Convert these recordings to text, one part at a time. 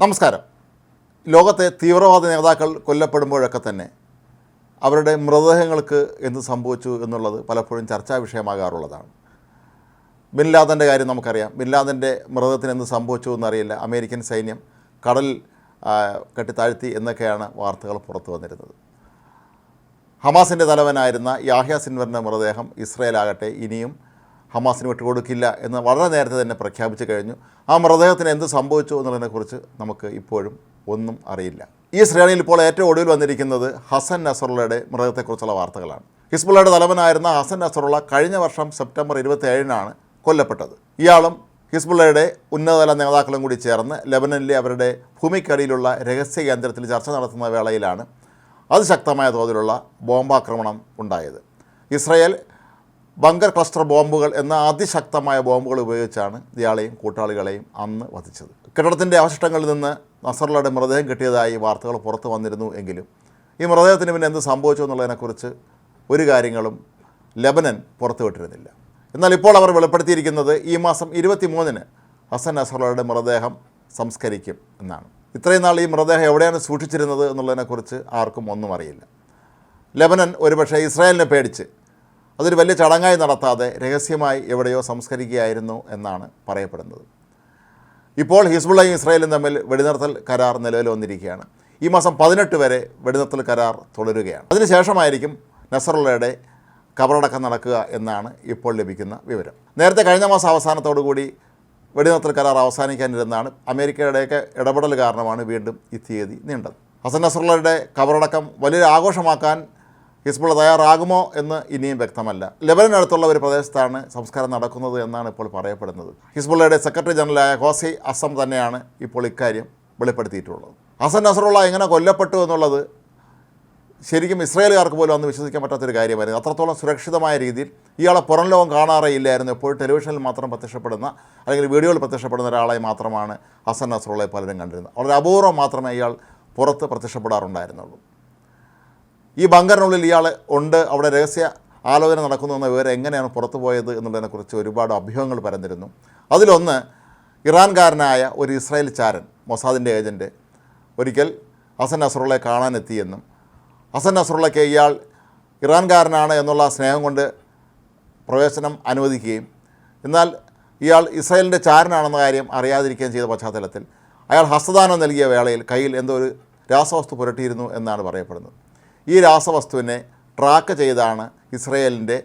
നമസ്കാരം. ലോകത്തെ തീവ്രവാദ നേതാക്കൾ കൊല്ലപ്പെടുമ്പോഴൊക്കെ തന്നെ അവരുടെ മൃതദേഹങ്ങൾക്ക് എന്ത് സംഭവിച്ചു എന്നുള്ളത് പലപ്പോഴും ചർച്ചാ വിഷയമാകാറുള്ളതാണ്. ബിൻ ലാദന്റെ കാര്യം നമുക്കറിയാം. ബിൻ ലാദന്റെ മൃതദേഹത്തിന് എന്ത് സംഭവിച്ചു എന്നറിയില്ല. അമേരിക്കൻ സൈന്യം കടൽ കെട്ടി കെട്ടിത്താഴ്ത്തി എന്നൊക്കെയാണ് വാർത്തകൾ പുറത്തു വന്നിരുന്നത്. ഹമാസിന്റെ തലവനായിരുന്ന യാഹ്യ സിൻവറിന്റെ മൃതദേഹം ഇസ്രയേലാകട്ടെ ഇനിയും ഹമാസിന് വിട്ടുകൊടുക്കില്ല എന്ന് വളരെ നേരത്തെ തന്നെ പ്രഖ്യാപിച്ചു കഴിഞ്ഞു. ആ മൃതദേഹത്തിന് എന്ത് സംഭവിച്ചു എന്നുള്ളതിനെക്കുറിച്ച് നമുക്ക് ഇപ്പോഴും ഒന്നും അറിയില്ല. ഈ ശ്രേണിയിൽ ഇപ്പോൾ ഏറ്റവും ഒടുവിൽ വന്നിരിക്കുന്നത് ഹസൻ നസറുള്ളയുടെ മൃതദേഹത്തെക്കുറിച്ചുള്ള വാർത്തകളാണ്. ഹിസ്ബുള്ളയുടെ തലവനായിരുന്ന ഹസൻ നസറുള്ള കഴിഞ്ഞ വർഷം സെപ്റ്റംബർ ഇരുപത്തി ഏഴിനാണ് കൊല്ലപ്പെട്ടത്. ഇയാളും ഹിസ്ബുള്ളയുടെ ഉന്നതതല നേതാക്കളും കൂടി ചേർന്ന് ലെബനനിലെ അവരുടെ ഭൂമിക്കടിയിലുള്ള രഹസ്യ കേന്ദ്രത്തിൽ ചർച്ച നടത്തുന്ന വേളയിലാണ് അതിശക്തമായ തോതിലുള്ള ബോംബാക്രമണം ഉണ്ടായത്. ഇസ്രയേൽ ബങ്കർ ക്ലസ്റ്റർ ബോംബുകൾ എന്ന അതിശക്തമായ ബോംബുകൾ ഉപയോഗിച്ചാണ് ഇയാളെയും കൂട്ടാളികളെയും അന്ന് വധിച്ചത്. കെട്ടിടത്തിന്റെ അവശിഷ്ടങ്ങളിൽ നിന്ന് നസറുള്ളയുടെ മൃതദേഹം കിട്ടിയതായി വാർത്തകൾ പുറത്തു വന്നിരുന്നു എങ്കിലും ഈ മൃതദേഹത്തിന് പിന്നെ എന്ത് സംഭവിച്ചു എന്നുള്ളതിനെക്കുറിച്ച് ഒരു കാര്യങ്ങളും ലബനൻ പുറത്തുവിട്ടിരുന്നില്ല. എന്നാൽ ഇപ്പോൾ അവർ വെളിപ്പെടുത്തിയിരിക്കുന്നത് ഈ മാസം ഇരുപത്തി മൂന്നിന് ഹസൻ നസറുള്ളയുടെ മൃതദേഹം സംസ്കരിക്കും എന്നാണ്. ഇത്രയും നാൾ ഈ മൃതദേഹം എവിടെയാണ് സൂക്ഷിച്ചിരുന്നത് എന്നുള്ളതിനെക്കുറിച്ച് ആർക്കും ഒന്നും അറിയില്ല. ലബനൻ ഒരുപക്ഷെ ഇസ്രായേലിനെ പേടിച്ച് അതൊരു വലിയ ചടങ്ങായി നടത്താതെ രഹസ്യമായി എവിടെയോ സംസ്കരിക്കുകയായിരുന്നു എന്നാണ് പറയപ്പെടുന്നത്. ഇപ്പോൾ ഹിസ്ബുള്ളയും ഇസ്രായേലും തമ്മിൽ വെടിനിർത്തൽ കരാർ നിലവിൽ വന്നിരിക്കുകയാണ്. ഈ മാസം പതിനെട്ട് വരെ വെടിനിർത്തൽ കരാർ തുടരുകയാണ്. അതിനുശേഷമായിരിക്കും നസറുള്ളയുടെ കബറടക്കം നടക്കുക എന്നാണ് ഇപ്പോൾ ലഭിക്കുന്ന വിവരം. നേരത്തെ കഴിഞ്ഞ മാസം അവസാനത്തോടു കൂടി വെടിനിർത്തൽ കരാർ അവസാനിക്കാനിരുന്നാണ് അമേരിക്കയുടെയൊക്കെ ഇടപെടൽ കാരണമാണ് വീണ്ടും ഈ തീയതി നീണ്ടത്. ഹസൻ നസറുള്ളയുടെ കബറടക്കം വലിയൊരു ആഘോഷമാക്കാൻ ഹിസ്ബുള്ള തയ്യാറാകുമോ എന്ന് ഇനിയും വ്യക്തമല്ല. ലെബനടുത്തുള്ള ഒരു പ്രദേശത്താണ് സംസ്കാരം നടക്കുന്നത് എന്നാണ് ഇപ്പോൾ പറയപ്പെടുന്നത്. ഹിസ്ബുള്ളയുടെ സെക്രട്ടറി ജനറലായ ഹോസി അസം തന്നെയാണ് ഇപ്പോൾ ഇക്കാര്യം വെളിപ്പെടുത്തിയിട്ടുള്ളത്. ഹസൻ നസറുള്ള എങ്ങനെ കൊല്ലപ്പെട്ടു എന്നുള്ളത് ശരിക്കും ഇസ്രായേലുകാർക്ക് പോലും അന്ന് വിശ്വസിക്കാൻ പറ്റാത്തൊരു കാര്യമായിരുന്നു. അത്രത്തോളം സുരക്ഷിതമായ രീതിയിൽ ഇയാളെ പുറം ലോകം കാണാറേ ഇല്ലായിരുന്നു. എപ്പോഴും ടെലിവിഷനിൽ മാത്രം പ്രത്യക്ഷപ്പെടുന്ന അല്ലെങ്കിൽ വീഡിയോയിൽ പ്രത്യക്ഷപ്പെടുന്ന ഒരാളെ മാത്രമാണ് ഹസൻ നസറുള്ളയെ പലരും കണ്ടിരുന്നത്. വളരെ അപൂർവം മാത്രമേ ഇയാൾ പുറത്ത് പ്രത്യക്ഷപ്പെടാറുണ്ടായിരുന്നുള്ളൂ. ഈ ബങ്കറിനുള്ളിൽ ഇയാൾ ഉണ്ട്. അവിടെ രഹസ്യ ആലോചന നടക്കുന്നു എന്ന വിവരം എങ്ങനെയാണ് പുറത്തു പോയത് എന്നുള്ളതിനെക്കുറിച്ച് ഒരുപാട് അഭ്യൂഹങ്ങൾ പരന്നിരുന്നു. അതിലൊന്ന് ഇറാൻകാരനായ ഒരു ഇസ്രായേൽ ചാരൻ മൊസാദിന്റെ ഏജന്റ് ഒരിക്കൽ ഹസൻ നസറുള്ളയെ കാണാനെത്തിയെന്നും ഹസൻ നസറുള്ളയ്ക്ക് ഇയാൾ ഇറാൻകാരനാണ് എന്നുള്ള സ്നേഹം കൊണ്ട് പ്രവേശനം അനുവദിക്കുകയും എന്നാൽ ഇയാൾ ഇസ്രായേലിന്റെ ചാരനാണെന്ന കാര്യം അറിയാതിരിക്കുകയും ചെയ്ത പശ്ചാത്തലത്തിൽ അയാൾ ഹസ്തദാനം നൽകിയ വേളയിൽ കയ്യിൽ എന്തോ ഒരു രാസവസ്തു പുരട്ടിയിരുന്നു എന്നാണ് പറയപ്പെടുന്നത്. ഈ രാസവസ്തുവിനെ ട്രാക്ക് ചെയ്താണ് ഇസ്രയേലിന്റെ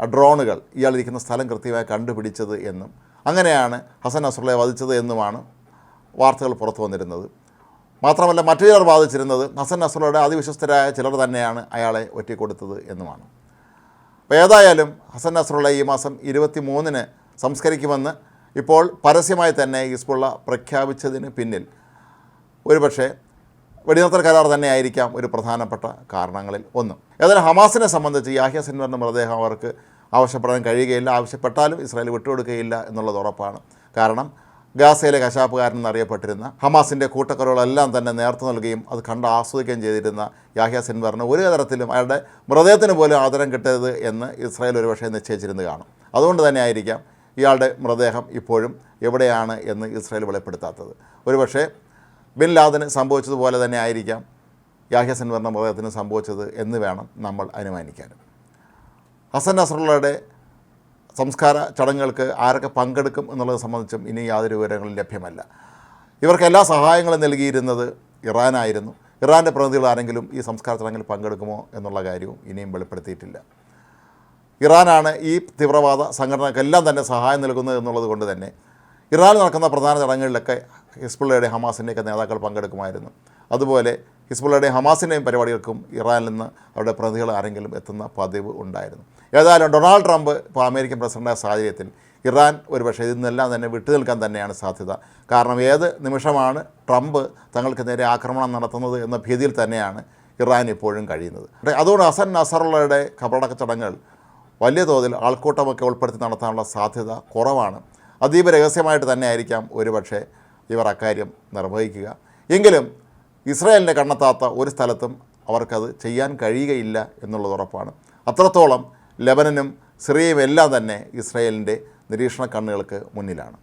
ഡ്രോണുകൾ. ഇയാളിരിക്കുന്ന സ്ഥലം കൃത്യമായി കണ്ടുപിടിച്ചത് എന്നും അങ്ങനെയാണ് ഹസൻ നസ്രുള്ളയെ വധിച്ചത് എന്നുമാണ് വാർത്തകൾ പുറത്തു വന്നിരുന്നത്. മാത്രമല്ല മറ്റു ചിലർ വാദിച്ചിരുന്നത് ഹസൻ നസ്രുള്ളയുടെ അതിവിശ്വസ്തരായ ചിലർ തന്നെയാണ് അയാളെ ഒറ്റിക്കൊടുത്തത് എന്നുമാണ്. അപ്പോൾ ഏതായാലും ഹസൻ നസ്രുള്ള ഈ മാസം ഇരുപത്തി മൂന്നിന് സംസ്കരിക്കുമെന്ന് ഇപ്പോൾ പരസ്യമായി തന്നെ ഹിസ്ബുള്ള പ്രഖ്യാപിച്ചതിന് പിന്നിൽ. ഒരുപക്ഷെ വെടിനിർത്തൽ കരാർ തന്നെ ആയിരിക്കാം ഒരു പ്രധാനപ്പെട്ട കാരണങ്ങളിൽ ഒന്ന്. ഏതായാലും ഹമാസിനെ സംബന്ധിച്ച് യാഹ്യ സിൻവറിന്റെ മൃതദേഹം അവർക്ക് ആവശ്യപ്പെടാൻ കഴിയുകയില്ല. ആവശ്യപ്പെട്ടാലും ഇസ്രായേൽ വിട്ടുകൊടുക്കുകയില്ല എന്നുള്ളത് ഉറപ്പാണ്. കാരണം ഗാസയിലെ കശാപ്പുകാരൻ എന്നറിയപ്പെട്ടിരുന്ന ഹമാസിന്റെ കൂട്ടക്കൊലകളെല്ലാം തന്നെ നേർത്തു നൽകുകയും അത് കണ്ട് ആസ്വദിക്കുകയും ചെയ്തിരുന്ന യാഹ്യ സിൻവറിന് ഒരു തരത്തിലും അയാളുടെ മൃതദേഹത്തിന് പോലും ആദരം കിട്ടരുത് എന്ന് ഇസ്രായേൽ ഒരുപക്ഷെ നിശ്ചയിച്ചിരുന്നു കാണും. അതുകൊണ്ട് തന്നെ ആയിരിക്കാം ഇയാളുടെ മൃതദേഹം ഇപ്പോഴും എവിടെയാണ് എന്ന് ഇസ്രായേൽ വെളിപ്പെടുത്താത്തത്. ഒരുപക്ഷെ ബിൻ ലാദന് സംഭവിച്ചതുപോലെ തന്നെ ആയിരിക്കാം. യാഹ്യ സിൻവറിന്റെ മൃതദേഹത്തിന് സംഭവിച്ചത് എന്ന് വേണം നമ്മൾ അനുമാനിക്കാനും. ഹസൻ നസറുള്ളയുടെ സംസ്കാര ചടങ്ങുകൾക്ക് ആരൊക്കെ പങ്കെടുക്കും എന്നുള്ളത് സംബന്ധിച്ചും ഇനി യാതൊരു വിവരങ്ങളും ലഭ്യമല്ല. ഇവർക്ക് എല്ലാ സഹായങ്ങളും നൽകിയിരുന്നത് ഇറാനായിരുന്നു. ഇറാന്റെ പ്രതിനിധികൾ ആരെങ്കിലും ഈ സംസ്കാര ചടങ്ങിൽ പങ്കെടുക്കുമോ എന്നുള്ള കാര്യവും ഇനിയും വെളിപ്പെടുത്തിയിട്ടില്ല. ഇറാനാണ് ഈ തീവ്രവാദ സംഘടനകൾക്കെല്ലാം തന്നെ സഹായം നൽകുന്നത് എന്നുള്ളത് കൊണ്ട് തന്നെ ഇറാനിൽ നടക്കുന്ന പ്രധാന ചടങ്ങുകളിലൊക്കെ ഹിസ്ബുള്ളയുടെ ഹമാസിന്റെയൊക്കെ നേതാക്കൾ പങ്കെടുക്കുമായിരുന്നു. അതുപോലെ ഹിസ്ബുള്ളയുടെയും ഹമാസിന്റെയും പരിപാടികൾക്കും ഇറാനിൽ നിന്ന് അവരുടെ പ്രതിനിധികൾ ആരെങ്കിലും എത്തുന്ന പതിവ് ഉണ്ടായിരുന്നു. ഏതായാലും ഡൊണാൾഡ് ട്രംപ് ഇപ്പോൾ അമേരിക്കൻ പ്രസിഡന്റായ സാഹചര്യത്തിൽ ഇറാൻ ഒരുപക്ഷെ ഇതിൽ നിന്നെല്ലാം തന്നെ വിട്ടുനിൽക്കാൻ തന്നെയാണ് സാധ്യത. കാരണം ഏത് നിമിഷമാണ് ട്രംപ് തങ്ങൾക്ക് നേരെ ആക്രമണം നടത്തുന്നത് എന്ന ഭീതിയിൽ തന്നെയാണ് ഇറാൻ ഇപ്പോഴും കഴിയുന്നത്. അതുകൊണ്ട് ഹസൻ നസറുള്ളയുടെ കബറടക്ക ചടങ്ങുകൾ വലിയ തോതിൽ ആൾക്കൂട്ടമൊക്കെ ഉൾപ്പെടുത്തി നടത്താനുള്ള സാധ്യത കുറവാണ്. അതീവ രഹസ്യമായിട്ട് തന്നെ ആയിരിക്കാം ഒരുപക്ഷെ ഇവർ അക്കാര്യം നിർവഹിക്കുക. എങ്കിലും ഇസ്രായേലിനെ കണ്ണെത്താത്ത ഒരു സ്ഥലത്തും അവർക്കത് ചെയ്യാൻ കഴിയുകയില്ല എന്നുള്ളത് ഉറപ്പാണ്. അത്രത്തോളം ലബനനും സിറിയയും എല്ലാം തന്നെ ഇസ്രായേലിന്റെ നിരീക്ഷണ കണ്ണുകൾക്ക് മുന്നിലാണ്.